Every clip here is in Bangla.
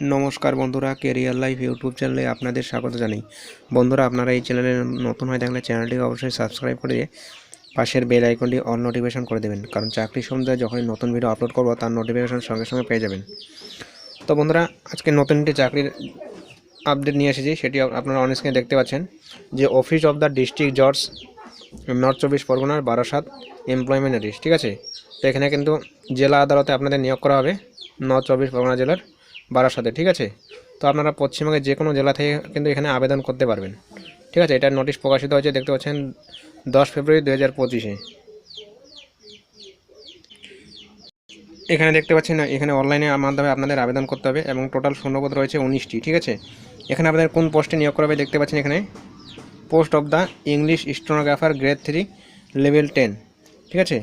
নমস্কার বন্ধুরা কেরিয়ার লাইফ ইউটিউব চ্যানেলে আপনাদের স্বাগত জানাই। বন্ধুরা, আপনারা এই চ্যানেলে নতুন হয়ে থাকলে চ্যানেলটিকে অবশ্যই সাবস্ক্রাইব করে দিয়ে পাশের বেল আইকনটি অন নোটিফিকেশন করে দেবেন। কারণ চাকরি সম্বন্ধে যখনই নতুন ভিডিও আপলোড করব, তার নোটিফিকেশন সঙ্গে সঙ্গে পেয়ে যাবেন। তো বন্ধুরা, আজকে নতুন একটি চাকরির আপডেট নিয়ে এসেছি। সেটি আপনারা অন স্ক্রিনে দেখতে পাচ্ছেন যে office of the district judge north চব্বিশ পরগনার বারাসাত এমপ্লয়মেন্ট নোটিশ ঠিক আছে? তো এখানে কিন্তু জেলা আদালতে আপনাদের নিয়োগ করা হবে নর্থ চব্বিশ পরগনা জেলার। বারাসাতে ঠিক আছে? তো আপনারা পশ্চিমবঙ্গের যে কোনো জেলা থেকে কিন্তু এখানে আবেদন করতে পারবেন। ঠিক আছে? এটা নোটিশ প্রকাশিত হয়েছে, দেখতে পাচ্ছেন, দশ ফেব্রুয়ারি দু হাজার পঁচিশে। এখানে দেখতে পাচ্ছেন না এখানে অনলাইনে মাধ্যমে আপনাদের আবেদন করতে হবে এবং টোটাল শূন্যপদ রয়েছে উনিশটি, ঠিক আছে? এখানে আপনাদের কোন পোস্টে নিয়োগ করা হবে দেখতে পাচ্ছেন এখানে? Post of the English stenographer grade three, level ten, ঠিক আছে?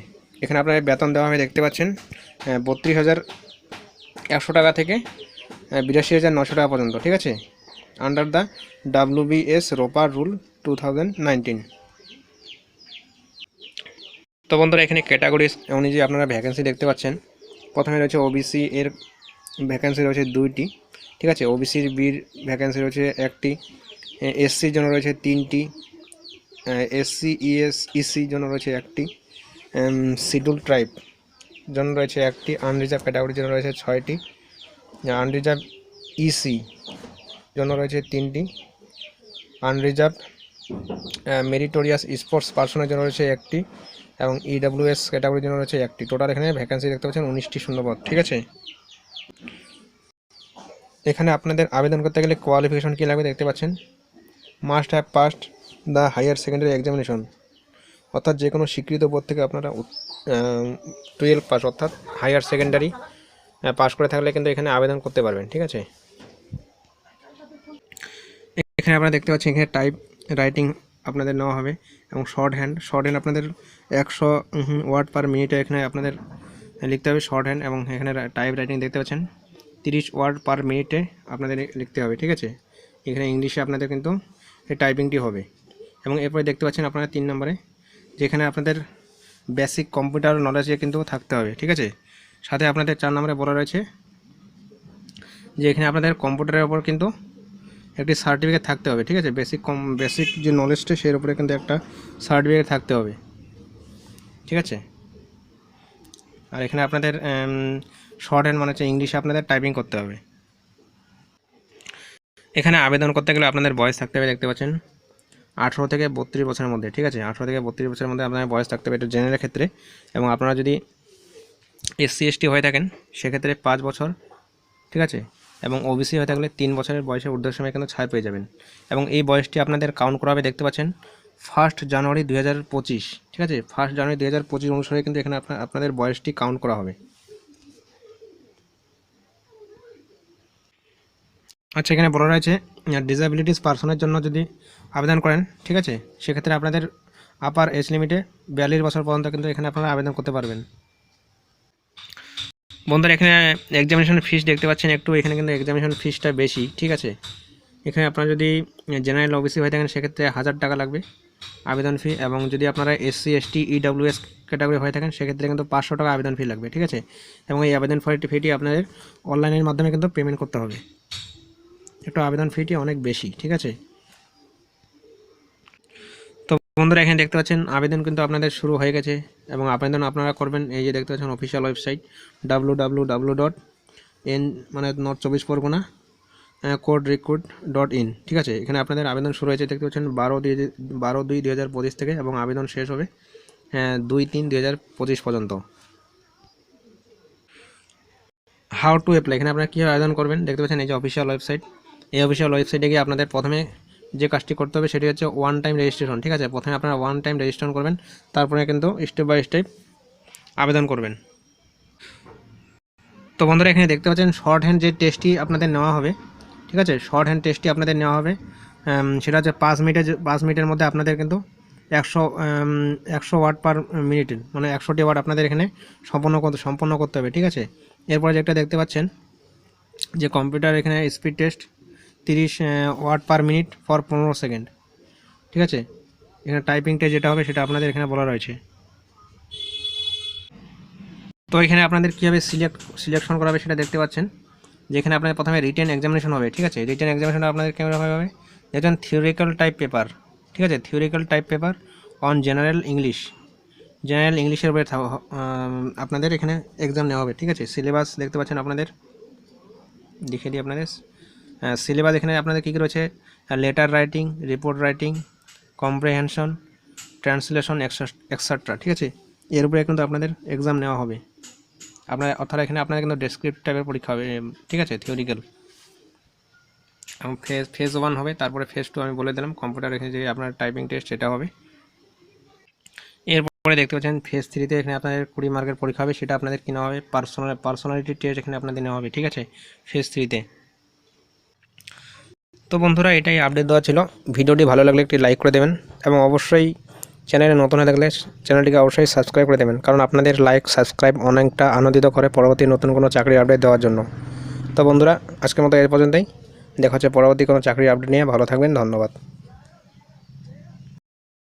এখানে আপনার বেতন দেওয়া হবে, দেখতে পাচ্ছেন বত্রিশ হাজার একশো টাকা থেকে বিরাশি হাজার নশো টাকা পর্যন্ত, ঠিক আছে? আন্ডার দ্য ডাব্লিউ বিএস রোপার রুল টু তো বন্ধুরা, এখানে ক্যাটাগরিজ অনুযায়ী আপনারা ভ্যাকেন্সি দেখতে পাচ্ছেন, প্রথমে রয়েছে ওবিসি এর ভ্যাকেন্সি রয়েছে দুইটি, ঠিক আছে? ওবিসির বির ভ্যাকেন্সি রয়েছে একটি এসসির জন্য রয়েছে তিনটি এসসি ইএস ইসির জন্য রয়েছে একটি শিডিউল ট্রাইব জন্য রয়েছে একটি আনরিজার্ভ ক্যাটাগরির জন্য রয়েছে ছয়টি আনরিজার্ভ ইসি জন্য রয়েছে তিনটি। আনরিজার্ভ মেরিটোরিয়াস স্পোর্টস পার্সনের জন্য রয়েছে একটি এবং ইডাব্লিউএস ক্যাটাগরির জন্য রয়েছে একটি। টোটাল এখানে ভ্যাকেন্সি দেখতে পাচ্ছেন উনিশটি শূন্যপদ ঠিক আছে? এখানে আপনাদের আবেদন করতে গেলে কোয়ালিফিকেশন কী লাগবে দেখতে পাচ্ছেন? Must have passed the higher secondary examination অর্থাৎ যে কোনো স্বীকৃত বোর্ড থেকে আপনারা টুয়েলভ পাস অর্থাৎ হায়ার সেকেন্ডারি পাস করে থাকলে কিন্তু এখানে আবেদন করতে পারবেন, ঠিক আছে? এখানে আপনারা দেখতে পাচ্ছেন, এখানে টাইপ রাইটিং আপনাদের নেওয়া হবে এবং শর্ট হ্যান্ড শর্ট হ্যান্ড আপনাদের একশো ওয়ার্ড পার মিনিটে এখানে আপনাদের লিখতে হবে শর্ট হ্যান্ড এবং এখানে টাইপ রাইটিং দেখতে পাচ্ছেন, তিরিশ ওয়ার্ড পার মিনিটে আপনাদের লিখতে হবে, ঠিক আছে? এখানে ইংলিশে আপনাদের কিন্তু এই টাইপিংটি হবে এবং এরপরে দেখতে পাচ্ছেন আপনারা তিন নম্বরে, যেখানে আপনাদের বেসিক কম্পিউটার নলেজে কিন্তু থাকতে হবে, ঠিক আছে? সাথে আপনাদের চার নম্বরে বলা রয়েছে যে এখানে আপনাদের কম্পিউটারের ওপর কিন্তু একটি সার্টিফিকেট থাকতে হবে, ঠিক আছে? বেসিক কম বেসিক যে নলেজটা সেই উপরে কিন্তু একটা সার্টিফিকেট থাকতে হবে, ঠিক আছে? আর এখানে আপনাদের শর্ট হ্যান্ড মানে হচ্ছে ইংলিশে আপনাদের টাইপিং করতে হবে। এখানে আবেদন করতে গেলে আপনাদের বয়স থাকতে হবে, দেখতে পাচ্ছেন? আঠেরো থেকে বত্রিশ বছরের মধ্যে, ঠিক আছে? আঠেরো থেকে বত্রিশ বছরের মধ্যে আপনার বয়স থাকতে হবে, এটা জেনারেল ক্ষেত্রে। এবং আপনারা যদি এসসি এসটি হয়ে থাকেন, সেক্ষেত্রে পাঁচ বছর, ঠিক আছে? এবং ওবিসি হয়ে থাকলে তিন বছরের বয়সের ঊর্ধ্বের সময় কিন্তু ছাড় পেয়ে যাবেন। এবং এই বয়সটি আপনাদের কাউন্ট করা হবে দেখতে পাচ্ছেন ফার্স্ট জানুয়ারি দুই হাজার পঁচিশ, ঠিক আছে? ফার্স্ট জানুয়ারি দুই হাজার পঁচিশ অনুসারে কিন্তু এখানে আপনার আপনাদের বয়সটি কাউন্ট করা হবে। আচ্ছা এখানে বলা রয়েছে ডিসএবিলিটিস পার্সনের জন্য যদি আবেদন করেন, ঠিক আছে? সেক্ষেত্রে আপনাদের আপার এজ লিমিটে বিয়াল্লিশ বছর পর্যন্ত কিন্তু এখানে আপনারা আবেদন করতে পারবেন। বন্ধুরা, এখানে এক্সামিনেশন ফিস দেখতে পাচ্ছেন একটু, এখানে কিন্তু এক্সামিনেশন ফিসটা বেশি, ঠিক আছে? এখানে আপনারা যদি জেনারেল ওবিসি হয়ে থাকেন, সেক্ষেত্রে হাজার টাকা লাগবে আবেদন ফি এবং যদি আপনারা এসসি এসটি ইডাব্লিউএস ক্যাটাগরি হয়ে থাকেন, সেক্ষেত্রে কিন্তু পাঁচশো টাকা আবেদন ফি লাগবে, ঠিক আছে? এবং এই আবেদন ফিটি ফিটি আপনাদের অনলাইনের মাধ্যমে কিন্তু পেমেন্ট করতে হবে। একটু আবেদন ফিটি অনেক বেশি, ঠিক আছে? বন্ধুরা, এখানে দেখতে পাচ্ছেন আবেদন কিন্তু আপনাদের শুরু হয়ে গেছে এবং আবেদন আপনারা করবেন। এই যে দেখতে পাচ্ছেন official website W W W dot N মানে নর্থ চব্বিশ Pargana code recruit dot in ঠিক আছে, এখানে আপনাদের আবেদন শুরু হয়েছে। দেখতে পাচ্ছেন বারো দুই বারো দুই দুই হাজার পঁচিশ থেকে এবং আবেদন শেষ হবে দুই তিন দুই হাজার পঁচিশ পর্যন্ত। হাউ টু অ্যাপ্লাই এখানে আপনারা কীভাবে আবেদন করবেন? দেখতে পাচ্ছেন এই যে অফিসিয়াল ওয়েবসাইট এই অফিসিয়াল ওয়েবসাইটে গিয়ে আপনাদের প্রথমে যে কাজটি করতে হবে সেটি হচ্ছে ওয়ান টাইম রেজিস্ট্রেশন ঠিক আছে? প্রথমে আপনারা ওয়ান টাইম রেজিস্ট্রেশন করবেন, তারপরে কিন্তু স্টেপ বাই স্টেপ আবেদন করবেন। তো বন্ধুরা, এখানে দেখতে পাচ্ছেন শর্ট হ্যান্ড যে টেস্টটি আপনাদের নেওয়া হবে, ঠিক আছে? শর্ট হ্যান্ড টেস্টটি আপনাদের নেওয়া হবে সেটা হচ্ছে পাঁচ মিনিটের পাঁচ মিনিটের মধ্যে আপনাদের কিন্তু একশো একশো ওয়াট পার মিনিটের মানে একশোটি ওয়াট আপনাদের এখানে সম্পন্ন করতে সম্পন্ন করতে হবে, ঠিক আছে? এরপরে যেটা দেখতে পাচ্ছেন যে কম্পিউটার এখানে স্পিড টেস্ট তিরিশ ওয়াট পার মিনিট ফর পনেরো সেকেন্ড। ঠিক আছে? এখানে টাইপিংটা যেটা হবে সেটা আপনাদের এখানে বলা রয়েছে। তো এখানে আপনাদের কীভাবে সিলেক্ট, সিলেকশন করা হবে সেটা দেখতে পাচ্ছেন। যেখানে আপনাদের প্রথমে রিটেন এক্সামিনেশন হবে, ঠিক আছে? রিটেন এক্সামিনেশন আপনাদের কেমন হবে দেখবেন থিওরিক্যাল টাইপ পেপার ঠিক আছে? Theoretical type paper on general English general ইংলিশের উপরে আপনাদের এখানে এক্সাম নেওয়া হবে, ঠিক আছে? সিলেবাস দেখতে পাচ্ছেন আপনাদের? দেখিয়ে দিই আপনাদের। সিলেবাস এখানে আপনাদের কী কী রয়েছে? Letter writing report writing comprehension translation etcetera ঠিক আছে? এর উপরে কিন্তু আপনাদের এক্সাম নেওয়া হবে। আপনার অর্থাৎ এখানে আপনাদের কিন্তু ডেসক্রিপ্ট টাইপের পরীক্ষা হবে ঠিক আছে? থিওরিক্যাল ফেজ ফেজ ওয়ান হবে, তারপরে ফেজ টু আমি বলে দিলাম কম্পিউটার এখানে যে আপনার টাইপিং টেস্ট সেটা হবে। এরপরে দেখতে পাচ্ছেন ফেজ থ্রিতে এখানে আপনাদের কুড়ি মার্কের পরীক্ষা হবে, সেটা আপনাদের কিনা হবে? পার্সোনাল পার্সোনালিটি টেস্ট এখানে আপনাদের নেওয়া হবে, ঠিক আছে? ফেজ থ্রিতে তো বন্ধুরা, এটাই আপডেট দেওয়া ছিল। ভিডিওটি ভালো লাগলে একটি লাইক করে দেবেন এবং অবশ্যই চ্যানেলে নতুন হয়ে থাকলে চ্যানেলটিকে অবশ্যই সাবস্ক্রাইব করে দেবেন, কারণ আপনাদের লাইক সাবস্ক্রাইব অনেকটা আনন্দিত করে পরবর্তী নতুন কোনো চাকরির আপডেট দেওয়ার জন্য। তো বন্ধুরা, আজকের মতো এর পর্যন্তই। দেখা হচ্ছে পরবর্তী কোনো চাকরির আপডেট নিয়ে। ভালো থাকবেন, ধন্যবাদ।